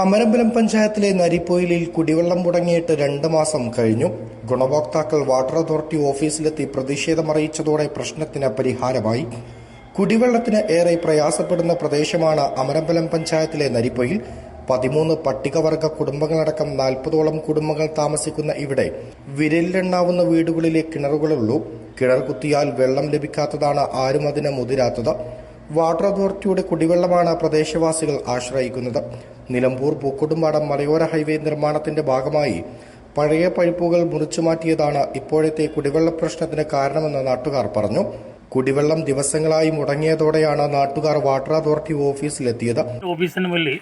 Amarambalam പഞ്ചായത്തിലെ നരിപ്പൊയിലിൽ കുടിവെള്ളം മുടങ്ങിയിട്ട് രണ്ട് മാസം കഴിഞ്ഞു. ഗുണഭോക്താക്കൾ വാട്ടർ അതോറിറ്റി ഓഫീസിലെത്തി പ്രതിഷേധമറിയിച്ചതോടെ പ്രശ്നത്തിന് പരിഹാരമായി. കുടിവെള്ളത്തിന് ഏറെ പ്രയാസപ്പെടുന്ന പ്രദേശമാണ് അമരമ്പലം പഞ്ചായത്തിലെ നരിപ്പൊയിൽ. പതിമൂന്ന് പട്ടികവർഗ കുടുംബങ്ങളടക്കം നാൽപ്പതോളം കുടുംബങ്ങൾ താമസിക്കുന്ന ഇവിടെ വിരലിലെണ്ണാവുന്ന വീടുകളിലെ കിണറുകളുള്ളൂ കിണർ കുത്തിയാൽ വെള്ളം ലഭിക്കാത്തതാണ് ആരും അതിന് മുതിരാത്തത്. വാട്ടർ അതോറിറ്റിയുടെ കുടിവെള്ളമാണ് പ്രദേശവാസികൾ ആശ്രയിക്കുന്നത്. നിലമ്പൂർ പൂക്കുടുംപാടം മലയോര ഹൈവേ നിർമ്മാണത്തിന്റെ ഭാഗമായി പഴയ പൈപ്പുകൾ മുറിച്ചു മാറ്റിയതാണ് ഇപ്പോഴത്തെ കുടിവെള്ള പ്രശ്നത്തിന് കാരണമെന്ന് നാട്ടുകാർ പറഞ്ഞു. കുടിവെള്ളം ദിവസങ്ങളായി മുടങ്ങിയതോടെയാണ് നാട്ടുകാർ വാട്ടർ അതോറിറ്റി ഓഫീസിലെത്തിയത്. ഓഫീസിന് മുന്നിൽ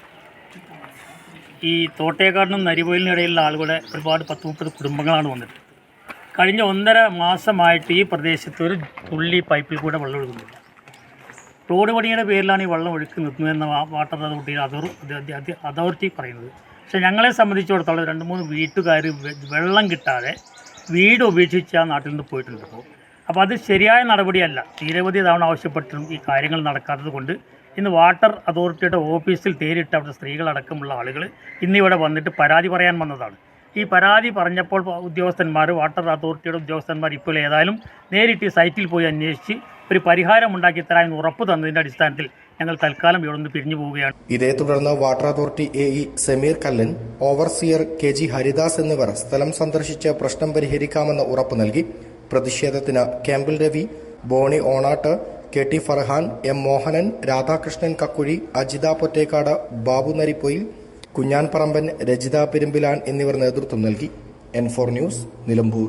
ഈ തോട്ടേക്കാടിനും നരിവോയിലിനും ഇടയിലുള്ള ആളുകളുടെ ഒരുപാട് പത്ത് മുപ്പത് കുടുംബങ്ങളാണ് വന്നത്. കഴിഞ്ഞ ഒന്നര മാസമായിട്ട് ഈ പ്രദേശത്ത് ഒരു തുള്ളി പൈപ്പിൽ കൂടെ വെള്ളം ഒഴുകുന്നില്ല റോഡ് പണിയുടെ പേരിലാണ് ഈ വെള്ളം ഒഴുക്കി നിൽക്കുന്നതെന്ന് വാട്ടർ അതോറിറ്റി അതോറിറ്റി അത് അത് അത് അതോറിറ്റി പറയുന്നത്. പക്ഷേ ഞങ്ങളെ സംബന്ധിച്ചിടത്തോളം രണ്ട് മൂന്ന് വീട്ടുകാർ വെള്ളം കിട്ടാതെ വീട് ഉപേക്ഷിച്ച് ആ നാട്ടിൽ നിന്ന് പോയിട്ടുണ്ട് ഇപ്പോൾ അപ്പോൾ അത് ശരിയായ നടപടിയല്ല. നിരവധി തവണ ആവശ്യപ്പെട്ടും ഈ കാര്യങ്ങൾ നടക്കാത്തത് കൊണ്ട് ഇന്ന് വാട്ടർ അതോറിറ്റിയുടെ ഓഫീസിൽ തേരിട്ട് അവിടെ സ്ത്രീകളടക്കമുള്ള ആളുകൾ ഇന്നിവിടെ വന്നിട്ട് പരാതി പറയാൻ വന്നതാണ്. ഈ പരാതി പറഞ്ഞപ്പോൾ ഉദ്യോഗസ്ഥന്മാർ വാട്ടർ അതോറിറ്റിയുടെ ഉദ്യോഗസ്ഥന്മാർ ഇപ്പോൾ ഏതായാലും നേരിട്ട് സൈറ്റിൽ പോയി അന്വേഷിച്ച് ഒരു പരിഹാരം ഉണ്ടാക്കി തരാമെന്ന് ഉറപ്പ് തന്നതിന്റെ അടിസ്ഥാനത്തിൽ ഞങ്ങൾ തൽക്കാലം ഇവിടെ നിന്ന് പിരിഞ്ഞു പോവുകയാണ്. ഇതേ തുടർന്ന് water authority A E Sameer Kallan overseer K G Haridas എന്നിവർ സ്ഥലം സന്ദർശിച്ച് പ്രശ്നം പരിഹരിക്കാമെന്ന് ഉറപ്പു നൽകി. പ്രതിഷേധത്തിന് ക്യാമ്പിൽ Ravi Boney Onattu K T Farhan M Mohanan Radhakrishnan Kakkuzhi Ajitha Pottekkad Babu Narippoyil Kunjan Paramban Rajitha Perumbilan എന്നിവർ നേതൃത്വം നൽകി. N four news Nilambur.